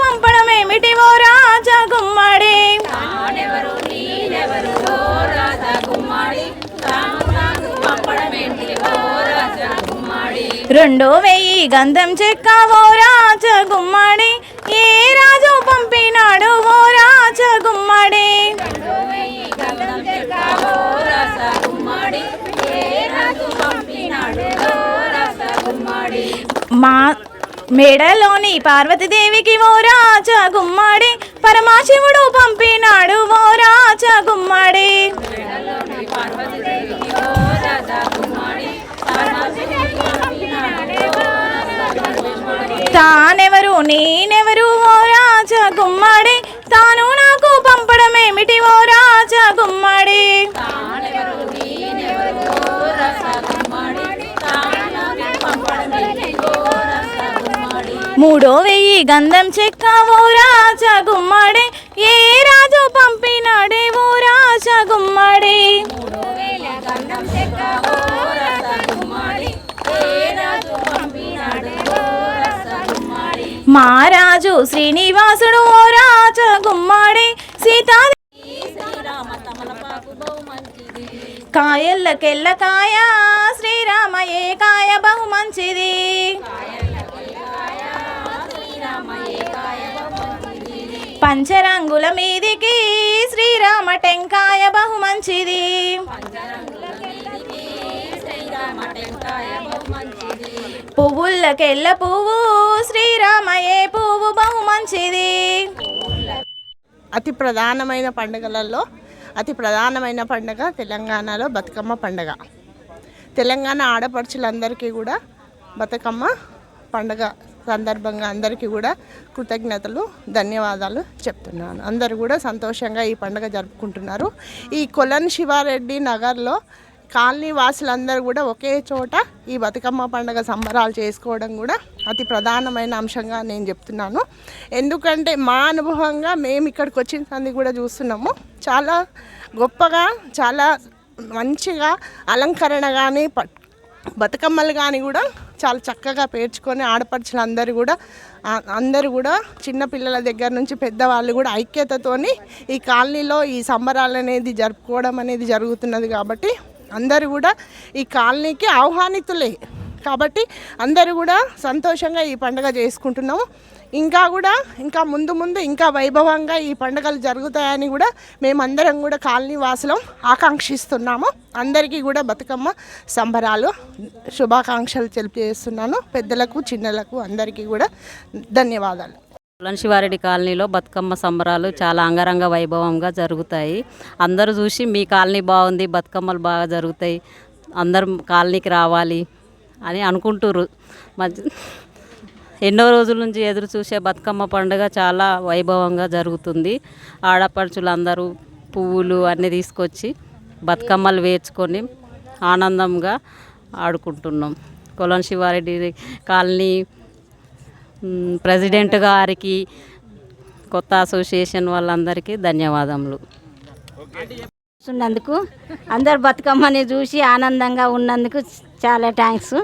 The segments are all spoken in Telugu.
పంపడం ఏమిటి ఓ రాజా గుమ్మడి? రెండో వెయ్యి గంధం చెక్క ఓ రాజ గుమ్మడి. మా మేడలోని పార్వతీదేవికి ఓ రాజ గుమ్మడి పరమాశివుడు పంపినాడు ఓ రాజ గుమ్మడి. తానెవరు నేనెవరు ఓ రాజ గుమ్మడి? తాను నాకు పంపడమేమిటి ఓ రాజ గుమ్మడి? మూడో వెయ్యి గంధం చెక్క ఓ రాజ గుమ్మడి. ఏ రాజు పంపినాడే ఓ రాజ గుమ్మడి. మహారాజు శ్రీనివాసుడు ఓ రాజ గుమ్మడి. సీతా కాయల్లకెల్ల కాయ శ్రీరామ ఏ కాయ బహు మంచిది పంచరంగుల మీదికి శ్రీరామ టెంకాయ బహు మంచిది. పువ్వులకెల్ల పువ్వు శ్రీరామ ఏ పువ్వు బహు మంచిది. అతి ప్రధానమైన పండుగలలో అతి ప్రధానమైన పండుగ తెలంగాణలో బతుకమ్మ పండుగ. తెలంగాణ ఆడపడుచులందరికీ కూడా బతుకమ్మ పండుగ. సందర్భంగా అందరికీ కూడా కృతజ్ఞతలు ధన్యవాదాలు చెప్తున్నాను. అందరూ కూడా సంతోషంగా ఈ పండుగ జరుపుకుంటున్నారు. ఈ కొలన్ శివారెడ్డి నగర్లో కాలనీ వాసులందరూ కూడా ఒకే చోట ఈ బతుకమ్మ పండుగ సంబరాలు చేసుకోవడం కూడా అతి ప్రధానమైన అంశంగా నేను చెప్తున్నాను. ఎందుకంటే మా అనుభవంగా మేము ఇక్కడికి వచ్చిన సంది కూడా చూస్తున్నాము. చాలా గొప్పగా చాలా మంచిగా అలంకరణ కానీ బతుకమ్మలు కానీ కూడా చాలా చక్కగా పేర్చుకొని ఆడపడుచులు అందరూ కూడా అందరూ కూడా చిన్నపిల్లల దగ్గర నుంచి పెద్దవాళ్ళు కూడా ఐక్యతతోని ఈ కాలనీలో ఈ సంబరాలు అనేది జరుపుకోవడం అనేది జరుగుతున్నది కాబట్టి అందరూ కూడా ఈ కాలనీకి ఆహ్వానితులే. కాబట్టి అందరూ కూడా సంతోషంగా ఈ పండుగ చేసుకుంటున్నాము. ఇంకా కూడా ఇంకా ముందు ముందు ఇంకా వైభవంగా ఈ పండుగలు జరుగుతాయని కూడా మేమందరం కూడా కాలనీ వాసులం ఆకాంక్షిస్తున్నాము. అందరికీ కూడా బతుకమ్మ సంబరాలు శుభాకాంక్షలు తెలియజేస్తున్నాను పెద్దలకు చిన్నలకు అందరికీ కూడా ధన్యవాదాలు. శివారెడ్డి కాలనీలో బతుకమ్మ సంబరాలు చాలా అంగరంగ వైభవంగా జరుగుతాయి. అందరూ చూసి మీ కాలనీ బాగుంది బతుకమ్మలు బాగా జరుగుతాయి అందరం కాలనీకి రావాలి అని అనుకుంటుర్రు. మధ్య ఎన్నో రోజుల నుంచి ఎదురు చూసే బతుకమ్మ పండుగ చాలా వైభవంగా జరుగుతుంది. ఆడపడుచులు అందరూ పువ్వులు అన్నీ తీసుకొచ్చి బతుకమ్మలు వేర్చుకొని ఆనందంగా ఆడుకుంటున్నాం. కొలం శివారెడ్డి కాలనీ ప్రెసిడెంట్ గారికి కొత్త అసోసియేషన్ వాళ్ళందరికీ ధన్యవాదములు. చూస్తున్నందుకు అందరు బతుకమ్మని చూసి ఆనందంగా ఉన్నందుకు చాలా థ్యాంక్స్.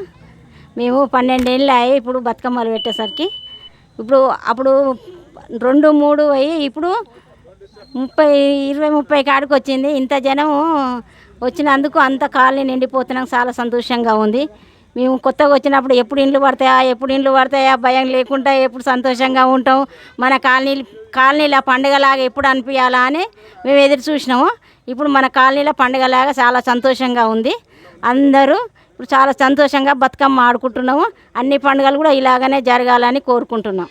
మేము పన్నెండేళ్ళు అయ్యి ఇప్పుడు బతుకమ్మలు పెట్టేసరికి ఇప్పుడు అప్పుడు రెండు మూడు అయ్యి ఇప్పుడు ముప్పై ఇరవై ముప్పై కాడికి వచ్చింది. ఇంత జనం వచ్చినందుకు అంత కాలనీ నిండిపోతున్నాం. చాలా సంతోషంగా ఉంది. మేము కొత్తగా వచ్చినప్పుడు ఎప్పుడు ఇండ్లు పడతాయా ఎప్పుడు ఇండ్లు పడతాయా భయం లేకుండా ఎప్పుడు సంతోషంగా ఉంటాం. మన కాలనీ కాలనీల పండుగలాగా ఎప్పుడు అనిపించాలా అని మేము ఎదురు చూసినాము. ఇప్పుడు మన కాలనీలో పండుగలాగా చాలా సంతోషంగా ఉంది. అందరూ ఇప్పుడు చాలా సంతోషంగా బతుకమ్మ ఆడుకుంటున్నాము. అన్ని పండుగలు కూడా ఇలాగనే జరగాలని కోరుకుంటున్నాం.